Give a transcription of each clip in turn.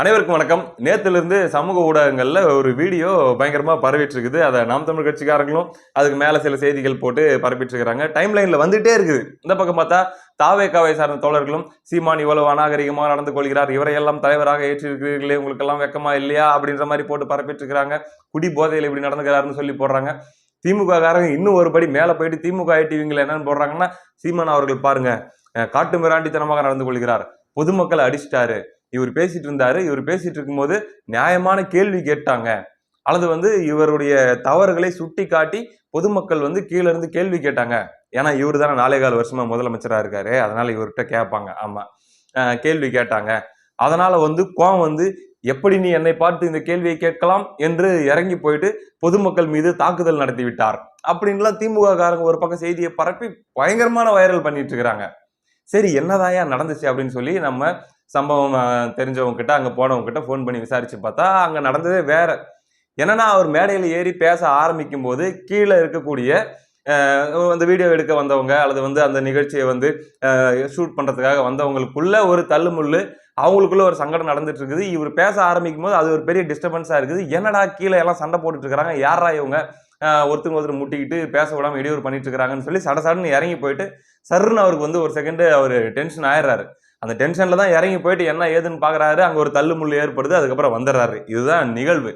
அனைவருக்கும் வணக்கம். நேத்திலிருந்து சமூக ஊடகங்களில் ஒரு வீடியோ பயங்கரமாக பரவிட்டு இருக்குது அதை நாம் தமிழ் கட்சிக்காரங்களும் அதுக்கு மேலே சில செய்திகள் போட்டு பரப்பிட்டு இருக்காங்க டைம் லைனில் வந்துட்டே இருக்குது. இந்த பக்கம் பார்த்தா தாவே காவை சார்ந்த தோழர்களும் சீமான் இவ்வளவு அநாகரிகமாக நடந்து கொள்கிறார் இவரையெல்லாம் தலைவராக ஏற்றிருக்கிறீர்களே உங்களுக்கெல்லாம் வெக்கமா இல்லையா? அப்படின்ற மாதிரி போட்டு பரப்பிட்டு இருக்கிறாங்க குடி போதையில் இப்படி நடந்துக்கிறாருன்னு சொல்லி போடுறாங்க. திமுக காரங்க இன்னும் ஒரு படி போயிட்டு திமுக ஐடிவிங்களை என்னன்னு போடுறாங்கன்னா சீமான் அவர்கள் பாருங்க காட்டு மிராண்டித்தனமாக நடந்து கொள்கிறார். பொதுமக்களை அடிச்சிட்டாரு. இவர் பேசிட்டு இருந்தாரு. இவர் பேசிட்டு இருக்கும்போது நியாயமான கேள்வி கேட்டாங்க. அல்லது வந்து இவருடைய தவறுகளை சுட்டி காட்டி பொதுமக்கள் வந்து கீழே இருந்து கேள்வி கேட்டாங்க. ஏன்னா இவர் தானே நாலே கால் வருஷமா முதலமைச்சராக இருக்காரு. அதனால இவர்கிட்ட கேட்பாங்க. ஆமா. கேள்வி கேட்டாங்க. அதனால வந்து கோம் வந்து எப்படி நீ என்னை பார்த்து இந்த கேள்வியை கேட்கலாம்? என்று இறங்கி போயிட்டு பொதுமக்கள் மீது தாக்குதல் நடத்தி விட்டார். அப்படின்லாம் திமுக காரங்க ஒரு பக்கம் செய்தியை பரப்பி பயங்கரமான வைரல் பண்ணிட்டு இருக்கிறாங்க. சரி என்னதாயா நடந்துச்சு அப்படின்னு சொல்லி நம்ம சம்பவம் தெரிஞ்சவங்க கிட்ட அங்கே போனவங்க கிட்ட ஃபோன் பண்ணி விசாரித்து பார்த்தா அங்கே நடந்ததே வேற. என்னன்னா அவர் மேடையில் ஏறி பேச ஆரம்பிக்கும் போது கீழே இருக்கக்கூடிய அந்த வீடியோ எடுக்க வந்தவங்க அல்லது வந்து அந்த நிகழ்ச்சியை வந்து ஷூட் பண்ணுறதுக்காக வந்தவங்களுக்குள்ள ஒரு தள்ளுமுள்ளு அவங்களுக்குள்ள ஒரு சங்கடம் நடந்துட்டு இருக்குது இவர் பேச ஆரம்பிக்கும் போது அது ஒரு பெரிய டிஸ்டர்பன்ஸாக இருக்குது. என்னடா கீழே எல்லாம் சண்டை போட்டுட்டு இருக்கிறாங்க யாரா இவங்க ஒருத்தங்க ஒருத்தர் முட்டிக்கிட்டு பேச விடாமல் இடையூறு பண்ணிட்டு இருக்கிறாங்கன்னு சொல்லி சட சடன்னு இறங்கி போயிட்டு சருன்னு அவருக்கு வந்து ஒரு செகண்டு அவர் டென்ஷன் ஆயிடுறாரு. அந்த டென்ஷனில் தான் இறங்கி போயிட்டு என்ன ஏதுன்னு பார்க்குறாரு அங்கே ஒரு தள்ளுமுள்ளு ஏற்படுது அதுக்கப்புறம் வந்துடுறாரு. இதுதான் நிகழ்வு.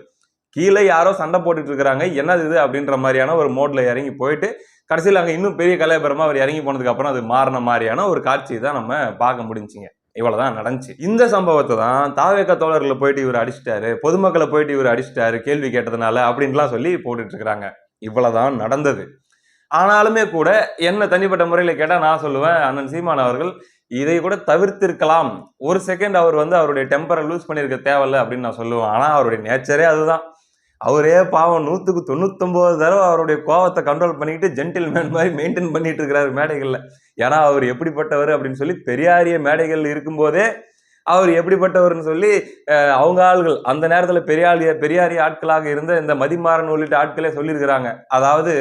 கீழே யாரோ சண்டை போட்டுட்டு இருக்கிறாங்க. என்னது இது அப்படின்ற மாதிரியான ஒரு மோட்ல இறங்கி போயிட்டு கடைசியில் அங்கே இன்னும் பெரிய கலையபுரமா அவர் இறங்கி போனதுக்கு அப்புறம் அது மாறின மாதிரியான ஒரு காட்சி தான் நம்ம பார்க்க முடிஞ்சுங்க. இவ்வளோதான் நடந்துச்சு. இந்த சம்பவத்தை தான் தாவேக்க தோழர்களை போயிட்டு இவர் அடிச்சிட்டாரு. பொதுமக்களை போயிட்டு இவர் அடிச்சிட்டாரு. கேள்வி கேட்டதுனால அப்படின்லாம் சொல்லி போட்டுட்டு இருக்கிறாங்க. இவ்வளோதான் நடந்தது. ஆனாலுமே கூட என்ன தனிப்பட்ட முறையில் கேட்டால் நான் சொல்லுவேன் அண்ணன் சீமான் அவர்கள் இதை கூட தவிர்த்திருக்கலாம். ஒரு செகண்ட் அவர் வந்து அவருடைய டெம்பரை லூஸ் பண்ணியிருக்க தேவையில்ல அப்படின்னு நான் சொல்லுவேன். ஆனால் அவருடைய நேச்சரே அதுதான். அவரே பாவம் நூற்றுக்கு தொண்ணூத்தொம்பது தடவை அவருடைய கோவத்தை கண்ட்ரோல் பண்ணிக்கிட்டு ஜென்டில் மேன் மாதிரி மெயின்டைன் பண்ணிட்டு இருக்கிறாரு மேடைகளில். ஏன்னா அவர் எப்படிப்பட்டவர் அப்படின்னு சொல்லி பெரியாரிய மேடைகள் இருக்கும்போதே அவர் எப்படிப்பட்டவர்னு சொல்லி அவங்க ஆள்கள் அந்த நேரத்தில் பெரியாரிய பெரியாரிய ஆட்களாக இருந்த இந்த மதிமாறன் உள்ளிட்ட ஆட்களே சொல்லியிருக்கிறாங்க. அதாவது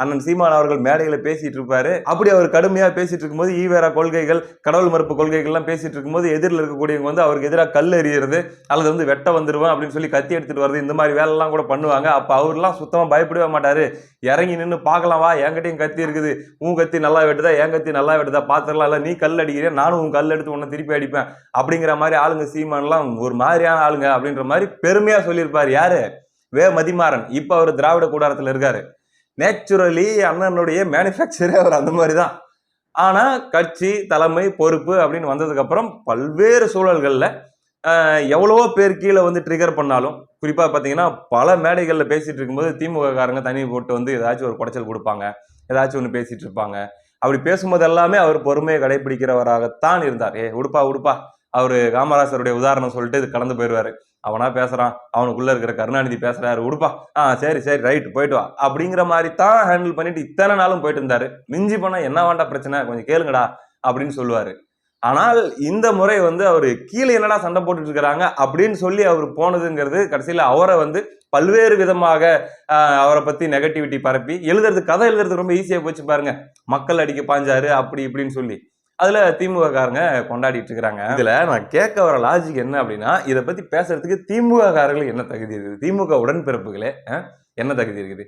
அண்ணன் சீமான் அவர்கள் மேடையில் பேசிட்டு இருப்பாரு. அப்படி அவர் கடுமையாக பேசிட்டு இருக்கும்போது ஈவேரா கொள்கைகள் கடவுள் மறுப்பு கொள்கைகள்லாம் பேசிட்டு இருக்கும்போது எதிரில் இருக்கக்கூடியவங்க வந்து அவருக்கு எதிராக கல் எறியறது அல்லது வந்து வெட்ட வந்துடுவேன் அப்படின்னு சொல்லி கத்தி எடுத்துட்டு வருது இந்த மாதிரி வேலைலாம் கூட பண்ணுவாங்க. அப்போ அவர்லாம் சுத்தமாக பயப்படவே மாட்டாரு. இறங்கி நின்று பார்க்கலாம் வா என்கிட்டயும் கத்தி இருக்குது. உன் கத்தி நல்லா வெட்டுதா என் கத்தி நல்லா வெட்டுதா பாத்திரலாம் இல்லை நீ கல் அடிக்கிறேன் நானும் உன் கல் எடுத்து உன்னை திருப்பி அடிப்பேன். அப்படிங்கிற மாதிரி ஆளுங்க சீமான்லாம் ஒரு மாதிரியான ஆளுங்க அப்படின்ற மாதிரி பெருமையாக சொல்லியிருப்பார். யாரு? வே. மதிமாறன். இப்போ அவர் திராவிட கூடாரத்தில் இருக்காரு. நேச்சுரலி அண்ணனுடைய மேனுஃபேக்சரே அவர் அந்த மாதிரி தான் ஆனால் கட்சி தலைமை பொறுப்பு அப்படின்னு வந்ததுக்கப்புறம் பல்வேறு சூழல்களில் எவ்வளவோ பேர் கீழே வந்து ட்ரிகர் பண்ணாலும் குறிப்பாக பார்த்தீங்கன்னா பல மேடைகளில் பேசிகிட்டு இருக்கும்போது திமுக காரங்க தனி போட்டு வந்து ஏதாச்சும் ஒரு குடைச்சல் கொடுப்பாங்க. ஏதாச்சும் ஒன்று பேசிகிட்டு இருப்பாங்க. அப்படி பேசும்போது எல்லாமே அவர் பொறுமையை கடைபிடிக்கிறவராகத்தான் இருந்தார். ஏ உடுப்பா உடுப்பா. அவர் காமராசருடைய உதாரணம் சொல்லிட்டு இது கடந்து போயிடுவார். அவனா பேசுறான் அவனுக்குள்ள இருக்கிற கருணாநிதி பேசுறாரு உடுப்பா. ஆ சரி சரி ரைட் போயிட்டு வா. அப்படிங்கிற மாதிரி தான் ஹேண்டில் பண்ணிட்டு இத்தனை நாளும் போயிட்டு இருந்தாரு. மிஞ்சி போனா என்ன வேண்டாம் பிரச்சனை? கொஞ்சம் கேளுங்கடா அப்படின்னு சொல்லுவாரு. ஆனால் இந்த முறை வந்து அவர் கீழே என்னடா சண்டை போட்டுட்டு இருக்கிறாங்க அப்படின்னு சொல்லி அவர் போனதுங்கிறது கடைசியில் அவரை வந்து பல்வேறு விதமாக அவரை பற்றி நெகட்டிவிட்டி பரப்பி எழுதுறது கதை எழுதுறது ரொம்ப ஈஸியாக போச்சு பாருங்க. மக்கள் அடிக்க பாஞ்சாரு அப்படி இப்படின்னு சொல்லி. அதில் திமுக காரங்க கொண்டாடிட்டு இருக்கிறாங்க இதில் நான் கேட்க வர லாஜிக் என்ன அப்படின்னா இதை பற்றி பேசுறதுக்கு திமுக என்ன தகுதி இருக்குது? திமுக உடன்பிறப்புகளே என்ன தகுதி இருக்குது?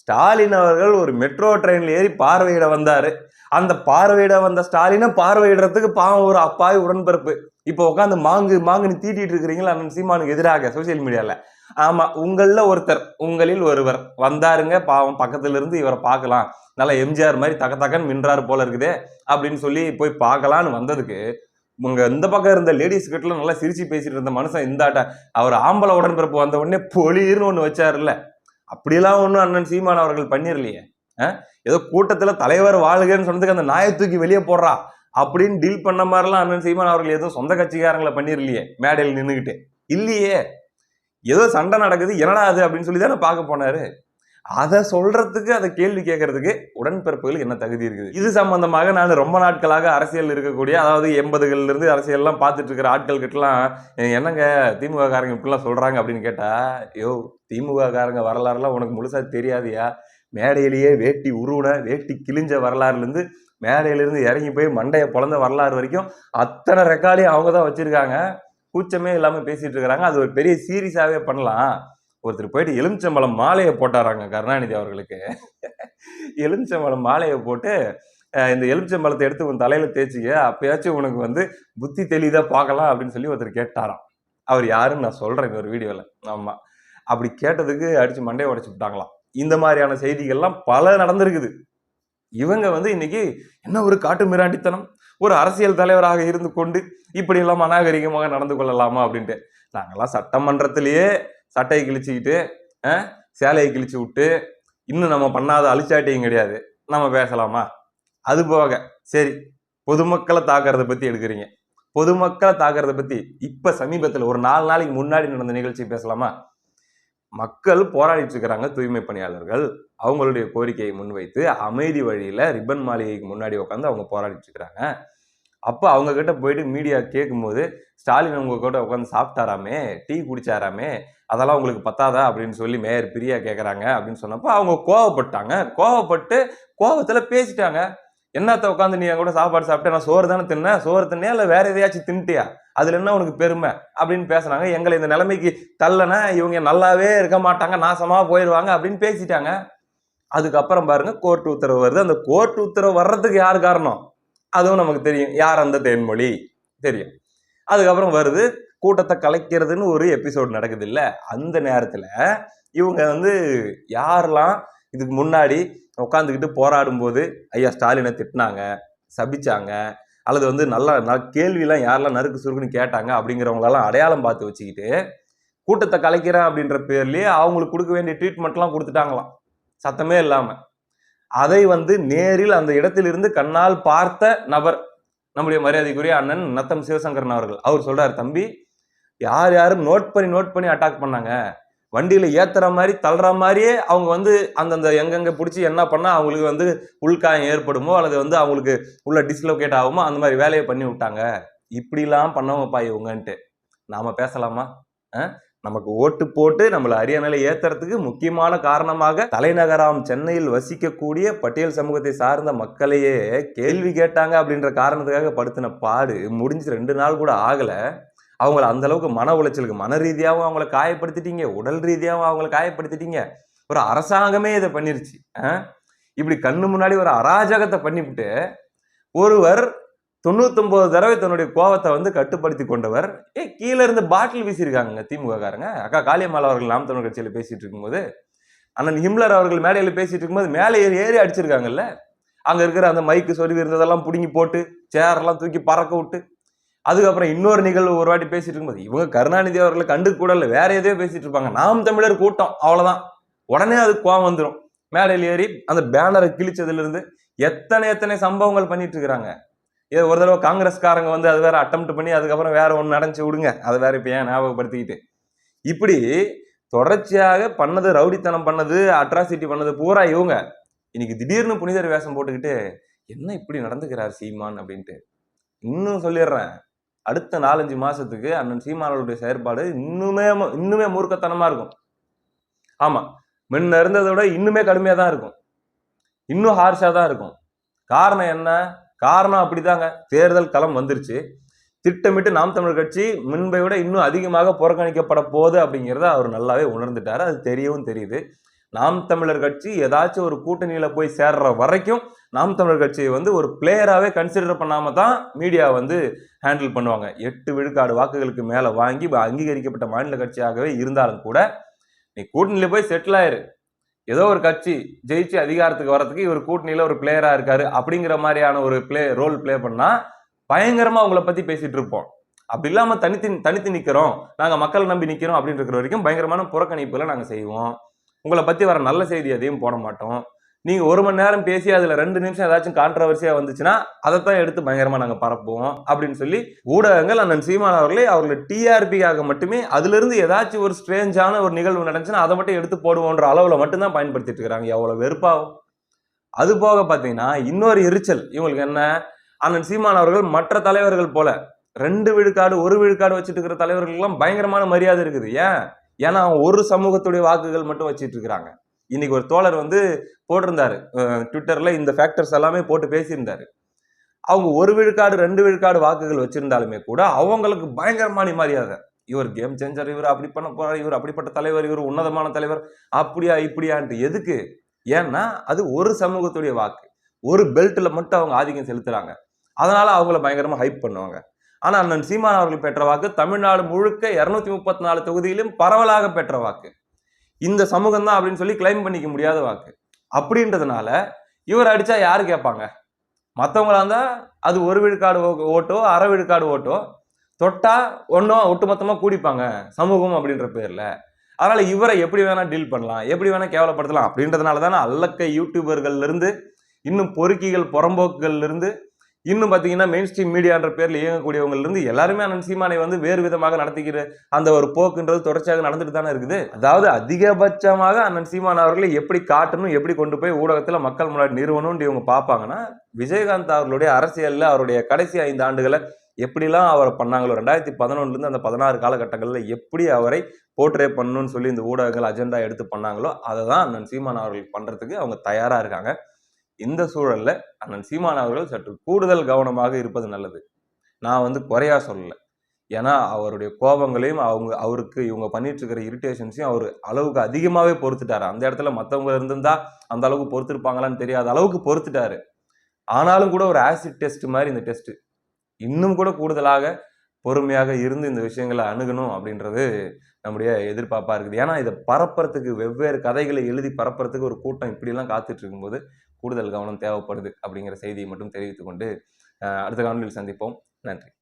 ஸ்டாலின் அவர்கள் ஒரு மெட்ரோ ட்ரெயினில் ஏறி பார்வையிட வந்தார். அந்த பார்வையிட வந்த ஸ்டாலினை பார்வையிடுறதுக்கு பாவம் ஒரு அப்பாவி உடன்பிறப்பு. இப்போ உட்காந்து மாங்கு மாங்குன்னு தீட்டிட்டு இருக்கிறீங்களா அண்ணன் சீமானுக்கு எதிராக சோசியல் மீடியாவில் ஆமாம் உங்களில் ஒருத்தர் உங்களில் ஒருவர் வந்தாருங்க பாவம் பக்கத்துலேருந்து இவரை பார்க்கலாம். நல்லா எம்ஜிஆர் மாதிரி தக்க தக்கன்னு மின்றாரு போல இருக்குதே அப்படின்னு சொல்லி போய் பார்க்கலான்னு வந்ததுக்கு உங்க இந்த பக்கம் இருந்த லேடிஸ் கிட்ட நல்லா சிரிச்சு பேசிட்டு இருந்த மனுஷன் இந்தாட்ட அவர் ஆம்பளை உடன்பிறப்பு வந்த உடனே பொலிர்னு ஒன்று வச்சாருல்ல. அப்படிலாம் ஒன்றும் அண்ணன் சீமான் அவர்கள் பண்ணிடலையே ஏதோ கூட்டத்தில் தலைவர் வாழுகன்னு சொன்னதுக்கு அந்த நாயை தூக்கி வெளியே போடுறா. அப்படின்னு டீல் பண்ண மாதிரிலாம் அண்ணன் சீமான் அவர்கள் ஏதோ சொந்த கட்சிக்காரங்களை பண்ணிடலையே மேடையில் நின்றுக்கிட்டு இல்லையே. ஏதோ சண்டை நடக்குது என்னடா அது அப்படின்னு சொல்லி தானே பார்க்க போனாரு. அதை சொல்றதுக்கு அதை கேள்வி கேட்கறதுக்கு உடன்பிறப்புகளுக்கு என்ன தகுதி இருக்குது? இது சம்பந்தமாக நான் ரொம்ப நாட்களாக அரசியல் இருக்கக்கூடிய அதாவது எண்பதுகள்ல இருந்து அரசியல்லாம் பார்த்துட்டு இருக்கிற ஆட்கள் கிட்டலாம் என்னங்க திமுக காரங்க இப்படிலாம் சொல்றாங்க? அப்படின்னு கேட்டா யோ திமுக காரங்க வரலாறுலாம் உனக்கு முழுசா தெரியாதியா? மேடையிலேயே வேட்டி உருவன வேட்டி கிழிஞ்ச வரலாறுலேருந்து மேடையிலிருந்து இறங்கி போய் மண்டையை பிறந்த வரலாறு வரைக்கும் அத்தனை ரெக்கார்டையும் அவங்க தான் வச்சிருக்காங்க. கூச்சமே இல்லாமல் பேசிகிட்டு இருக்கிறாங்க. அது ஒரு பெரிய சீரியஸாகவே பண்ணலாம். ஒருத்தர் போயிட்டு எலுமிச்சம்பழம் மாலையை போட்டாராங்க கருணாநிதி அவர்களுக்கு. எலுமிச்சம்பழம் மாலையை போட்டு இந்த எலுமிச்சம்பழத்தை எடுத்து உன் தலையில் தேய்ச்சிக்க அப்பயாச்சும் உனக்கு வந்து புத்தி தெளிதா பார்க்கலாம் அப்படின்னு சொல்லி ஒருத்தர் கேட்டாராம். அவர் யாருன்னு நான் சொல்கிறேன் இந்த ஒரு வீடியோவில் ஆமாம் அப்படி கேட்டதுக்கு அடித்து மண்டையை உடச்சி விட்டாங்களாம். இந்த மாதிரியான செய்திகள்லாம் பல நடந்திருக்குது. இவங்க வந்து இன்னைக்கு என்ன ஒரு காட்டு மிராண்டித்தனம்? ஒரு அரசியல் தலைவராக இருந்து கொண்டு இப்படி எல்லாம் அநாகரிகமாக நடந்து கொள்ளலாமா அப்படின்ட்டு. நாங்கள்லாம் சட்டமன்றத்திலேயே சட்டையை கிழிச்சுக்கிட்டு சேலையை கிழிச்சு விட்டு இன்னும் நம்ம பண்ணாத அழிச்சாட்டியும் கிடையாது. நம்ம பேசலாமா? அது போக சரி பொதுமக்களை தாக்குறத பத்தி எடுக்கிறீங்க. பொதுமக்களை தாக்குறத பத்தி இப்ப சமீபத்தில் ஒரு நாலு நாளைக்கு முன்னாடி நடந்த நிகழ்ச்சி பேசலாமா? மக்கள் போராடிட்டு இருக்கிறாங்க தூய்மை பணியாளர்கள். அவங்களுடைய கோரிக்கையை முன்வைத்து அமைதி வழியில் ரிப்பன் மாளிகைக்கு முன்னாடி உட்காந்து அவங்க போராடிட்டு இருக்கிறாங்க அப்போ அவங்க கிட்ட போயிட்டு மீடியா கேட்கும்போது ஸ்டாலின் உங்க கூட உட்காந்து சாப்பிட்டாராமே டீ குடிச்சாராமே அதெல்லாம் உங்களுக்கு பத்தாதா அப்படின்னு சொல்லி மேயர் பிரியா கேட்குறாங்க அப்படின்னு சொன்னப்போ அவங்க கோவப்பட்டாங்க. கோவப்பட்டு கோவத்தில் பேசிட்டாங்க. என்னத்த உட்காந்து நீ என் கூட சாப்பாடு சாப்பிட்டு நான் சோறு தானே தின்னேன் சோறு தின்னியா இல்லை வேற எதையாச்சும் தின்ட்டியா? அதுல என்ன உனக்கு பெருமை? அப்படின்னு பேசுனாங்க. எங்களை இந்த நிலைமைக்கு தள்ளனா இவங்க நல்லாவே இருக்க மாட்டாங்க நாசமாக போயிடுவாங்க அப்படின்னு பேசிட்டாங்க. அதுக்கப்புறம் பாருங்க கோர்ட் உத்தரவு வருது. அந்த கோர்ட் உத்தரவு வர்றதுக்கு யார் காரணம்? அதுவும் நமக்கு தெரியும். யார் அந்த தேன்மொழி? தெரியும். அதுக்கப்புறம் வருது கூட்டத்தை கலைக்கிறதுன்னு ஒரு எபிசோட் நடக்குது இல்லை? அந்த நேரத்தில் இவங்க வந்து யாரெல்லாம் இதுக்கு முன்னாடி உட்காந்துக்கிட்டு போராடும் போது ஐயா ஸ்டாலினை திட்டினாங்க சபிச்சாங்க அல்லது வந்து நல்லா ந- கேள்வியெல்லாம் யாரெல்லாம் நறுக்கு சுருக்குன்னு கேட்டாங்க அப்படிங்கிறவங்களெல்லாம் அடையாளம் பார்த்து வச்சுக்கிட்டு கூட்டத்தை கலைக்கிறேன் அப்படின்ற பேர்லேயே அவங்களுக்கு கொடுக்க வேண்டிய ட்ரீட்மெண்ட்லாம் கொடுத்துட்டாங்களாம். சத்தமே இல்லாம. அதை வந்து நேரில் அந்த இடத்திலிருந்து கண்ணால் பார்த்த நபர் நம்முடைய மரியாதைக்குரிய அண்ணன் நத்தம் சிவசங்கரன் அவர்கள். அவர் சொல்றாரு தம்பி யார் யாரும் நோட் பண்ணி நோட் பண்ணி அட்டாக் பண்ணாங்க. வண்டியில ஏத்துற மாதிரி தள்ளுற மாதிரியே அவங்க வந்து அந்தந்த எங்கெங்க பிடிச்சி என்ன பண்ணா அவங்களுக்கு வந்து உள்காயம் ஏற்படுமோ அல்லது வந்து அவங்களுக்கு உள்ள டிஸ்லோகேட் ஆகுமோ அந்த மாதிரி வேலையை பண்ணி விட்டாங்க. இப்படிலாம் பண்ணவங்கப்பா இவங்கன்ட்டு. நாம பேசலாமா? நமக்கு ஓட்டு போட்டு நம்மளை அரியணையில ஏத்துறதுக்கு முக்கியமான காரணமாக தலைநகராம் சென்னையில் வசிக்கக்கூடிய பட்டியல் சமூகத்தை சார்ந்த மக்களையே கேள்வி கேட்டாங்க அப்படின்ற காரணத்துக்காக படுத்தின பாடு முடிஞ்சு ரெண்டு நாள் கூட ஆகலை. அவங்கள அந்த அளவுக்கு மன உளைச்சலுக்கு மன ரீதியாகவும் அவங்கள காயப்படுத்திட்டீங்க உடல் ரீதியாகவும் அவங்கள காயப்படுத்திட்டீங்க. ஒரு அரசாங்கமே இதை பண்ணிருச்சு. இப்படி கண்ணு முன்னாடி ஒரு அராஜகத்தை பண்ணிவிட்டு ஒருவர் தொண்ணூத்தொம்பது தடவை தன்னுடைய கோவத்தை வந்து கட்டுப்படுத்தி கொண்டவர். ஏ கீழே இருந்து பாட்டில் வீசியிருக்காங்க திமுக காரங்க அக்கா காளியம்மாள் அவர்கள் நாம் தமிழ் கட்சியில் பேசிட்டு இருக்கும்போது அண்ணன் ஹிம்லர் அவர்கள் மேடையில் பேசிட்டு இருக்கும்போது மேலே ஏறி ஏறி அடிச்சிருக்காங்கல்ல. அங்கே இருக்கிற அந்த மைக்கு சொருவி இருந்ததெல்லாம் பிடுங்கி போட்டு சேர்லாம் தூக்கி பறக்க விட்டு அதுக்கப்புறம் இன்னொரு நிகழ்வு ஒரு வாட்டி பேசிட்டு இருக்கும்போது இவங்க கருணாநிதி அவர்களை கண்டு கூட இல்லை வேற எதையோ பேசிட்டு இருப்பாங்க. நாம் தமிழர் கூட்டம் அவ்வளோதான் உடனே அது கோவம் வந்துடும் மேடையில் ஏறி அந்த பேனரை கிழிச்சதுலேருந்து எத்தனை எத்தனை சம்பவங்கள் பண்ணிட்டு இருக்கிறாங்க. இது ஒரு தடவை காங்கிரஸ்காரங்க வந்து அது வேற அட்டம் பண்ணி அதுக்கப்புறம் வேற ஒன்று நடந்துச்சு விடுங்க. அதை வேற இப்போ ஏன் ஞாபகப்படுத்திக்கிட்டு. இப்படி தொடர்ச்சியாக பண்ணது ரவுடித்தனம் பண்ணது அட்ராசிட்டி பண்ணது பூரா இவங்க. இன்னைக்கு திடீர்னு புனிதர் வேஷம் போட்டுக்கிட்டு என்ன இப்படி நடந்துக்கிறார் சீமான்? அப்படின்ட்டு. இன்னும் சொல்லிடுறேன். அடுத்த நாலஞ்சு மாசத்துக்கு அண்ணன் சீமானோடைய செயற்பாடு இன்னுமே இன்னுமே மூர்க்கத்தனமா இருக்கும். ஆமா. முன்ன இருந்ததை விட இன்னுமே கடுமையாக தான் இருக்கும். இன்னும் ஹார்ஷாக தான் இருக்கும். காரணம் என்ன? காரணம் அப்படிதாங்க. தேர்தல் களம் வந்துருச்சு. திட்டமிட்டு நாம் தமிழர் கட்சி முன்பை விட இன்னும் அதிகமாக புறக்கணிக்கப்பட போகுது அப்படிங்கிறத அவர் நல்லாவே உணர்ந்துட்டார். அது தெரியவும் தெரியுது. நாம் தமிழர் கட்சி ஏதாச்சும் ஒரு கூட்டணியில் போய் சேர்ற வரைக்கும் நாம் தமிழர் கட்சியை வந்து ஒரு பிளேயராகவே கன்சிடர் பண்ணாமல் தான் மீடியா வந்து ஹேண்டில் பண்ணுவாங்க. எட்டு விழுக்காடு வாக்குகளுக்கு மேலே வாங்கி அங்கீகரிக்கப்பட்ட மாநில கட்சியாகவே இருந்தாலும் கூட நீ கூட்டணியில் போய் செட்டில் ஆயிரு. ஏதோ ஒரு கட்சி ஜெயிச்சு அதிகாரத்துக்கு வர்றதுக்கு இவர் கூட்டணியில் ஒரு பிளேயராக இருக்காரு அப்படிங்கிற மாதிரியான ஒரு பிளே ரோல் ப்ளே பண்ணா பயங்கரமாக அவங்கள பற்றி பேசிட்டு இருப்போம். அப்படி இல்லாமல் தனித்து தனித்து நிற்கிறோம் நாங்கள் மக்களை நம்பி நிற்கிறோம் அப்படின்னு இருக்கிற வரைக்கும் பயங்கரமான புறக்கணிப்புகளை நாங்கள் செய்வோம். உங்களை பற்றி வர நல்ல செய்தி எதையும் போட மாட்டோம். நீங்கள் ஒரு மணி நேரம் பேசி அதில் ரெண்டு நிமிஷம் ஏதாச்சும் கான்ட்ரவர்சியாக வந்துச்சுன்னா அதை தான் எடுத்து பயங்கரமாக நாங்கள் பரப்புவோம் அப்படின்னு சொல்லி ஊடகங்கள் அண்ணன் சீமான் அவர்களே அவர்கள் டிஆர்பிக்காக மட்டுமே அதுலேருந்து ஏதாச்சும் ஒரு ஸ்ட்ரேஞ்சான ஒரு நிகழ்வு நடந்துச்சுன்னா அதை மட்டும் எடுத்து போடுவோன்ற அளவில் மட்டும்தான் பயன்படுத்திட்டு இருக்கிறாங்க எவ்வளோ வெறுப்பாகும் அது போக பார்த்தீங்கன்னா இன்னொரு எரிச்சல். இவங்களுக்கு என்ன? அண்ணன் சீமான் அவர்கள் மற்ற தலைவர்கள் போல ரெண்டு விழுக்காடு ஒரு விழுக்காடு வச்சுட்டு இருக்கிற தலைவர்களுக்கெல்லாம் பயங்கரமான மரியாதை இருக்குது. ஏன்? ஏன்னா அவங்க ஒரு சமூகத்துடைய வாக்குகள் மட்டும் வச்சுட்டு இருக்கிறாங்க. இன்னைக்கு ஒரு தோழர் வந்து போட்டிருந்தாரு. ட்விட்டரில் இந்த ஃபேக்டர்ஸ் எல்லாமே போட்டு பேசியிருந்தாரு. அவங்க ஒரு விழுக்காடு ரெண்டு விழுக்காடு வாக்குகள் வச்சிருந்தாலுமே கூட அவங்களுக்கு பயங்கரமான மரியாதை. இவர் கேம் சேஞ்சர் இவர் அப்படி பண்ண போறார் இவர் அப்படிப்பட்ட தலைவர் இவர் உன்னதமான தலைவர் அப்படியா இப்படியான்ட்டு எதுக்கு? ஏன்னா அது ஒரு சமூகத்துடைய வாக்கு. ஒரு பெல்ட்டில் மட்டும் அவங்க ஆதிக்கம் செலுத்துறாங்க. அதனால அவங்கள பயங்கரமாக ஹைப் பண்ணுவாங்க. ஆனால் அண்ணன் சீமான் அவர்கள் பெற்ற வாக்கு தமிழ்நாடு முழுக்க இரநூத்தி முப்பத்தி நாலு தொகுதியிலும் பரவலாக பெற்ற வாக்கு. இந்த சமூகம் தான் அப்படின்னு சொல்லி கிளைம் பண்ணிக்க முடியாத வாக்கு. அப்படின்றதுனால இவர் அடிச்சா யார் கேட்பாங்க? மற்றவங்களா இருந்தால் அது ஒரு விழுக்காடு ஓ- ஓட்டோ அரை விழுக்காடு ஓட்டோ தொட்டா ஒன்றும் ஒட்டுமொத்தமாக கூடிப்பாங்க சமூகம் அப்படின்ற பேரில். அதனால் இவரை எப்படி வேணால் டீல் பண்ணலாம் எப்படி வேணால் கேவலப்படுத்தலாம் அப்படின்றதுனால தானே அல்லக்க யூடியூபர்கள்லேருந்து இன்னும் பொறுக்கிகள் புறம்போக்குகள்லேருந்து இன்னும் பார்த்தீங்கன்னா மெயின் ஸ்ட்ரீம் மீடியான்ற பேரில் இயங்கக்கூடியவங்கலேருந்து எல்லாருமே அண்ணன் சீமானை வந்து வேறு விதமாக நடத்திக்கிற அந்த ஒரு போக்குன்றது தொடர்ச்சியாக நடந்துட்டு தானே இருக்குது. அதாவது அதிகபட்சமாக அண்ணன் சீமான் அவர்களை எப்படி காட்டணும் எப்படி கொண்டு போய் ஊடகத்தில் மக்கள் முன்னாடி நிறுவனம்னு இவங்க பார்ப்பாங்கன்னா விஜயகாந்த் அவர்களுடைய அரசியலில் அவருடைய கடைசி ஐந்து ஆண்டுகளை எப்படிலாம் அவரை பண்ணாங்களோ ரெண்டாயிரத்தி பதினொன்றுலேருந்து அந்த பதினாறு காலகட்டங்களில் எப்படி அவரை போர்ட்ரே பண்ணணும்னு சொல்லி இந்த ஊடகங்கள் அஜெண்டா எடுத்து பண்ணாங்களோ அதை தான் அண்ணன் சீமான் அவர்கள் பண்ணுறதுக்கு அவங்க தயாராக இருக்காங்க. இந்த சூழலில் அண்ணன் சீமான் அவர்கள் சற்று கூடுதல் கவனமாக இருப்பது நல்லது. நான் வந்து குறையா சொல்லலை. ஏன்னா அவருடைய கோபங்களையும் அவங்க அவருக்கு இவங்க பண்ணிட்டு இருக்கிற இரிட்டேஷன்ஸையும் அவர் அளவுக்கு அதிகமாகவே பொறுத்துட்டாரு. அந்த இடத்துல மற்றவங்க இருந்திருந்தா அந்த அளவுக்கு பொறுத்துருப்பாங்களான்னு தெரியாத அளவுக்கு பொறுத்துட்டாரு. ஆனாலும் கூட ஒரு ஆசிட் டெஸ்ட் மாதிரி இந்த டெஸ்ட் இன்னும் கூட கூடுதலாக பொறுமையாக இருந்து இந்த விஷயங்களை அணுகணும் அப்படின்றது நம்முடைய எதிர்பார்ப்பாக இருக்குது. ஏன்னா இதை பரப்புறதுக்கு வெவ்வேறு கதைகளை எழுதி பரப்புறதுக்கு ஒரு கூட்டம் இப்படிலாம் காத்துட்டு இருக்கும்போது கூடுதல் கவனம் தேவைப்படுது அப்படிங்கிற செய்தியை மட்டும் தெரிவித்துக்கொண்டு அடுத்த காணொலியில் சந்திப்போம். நன்றி.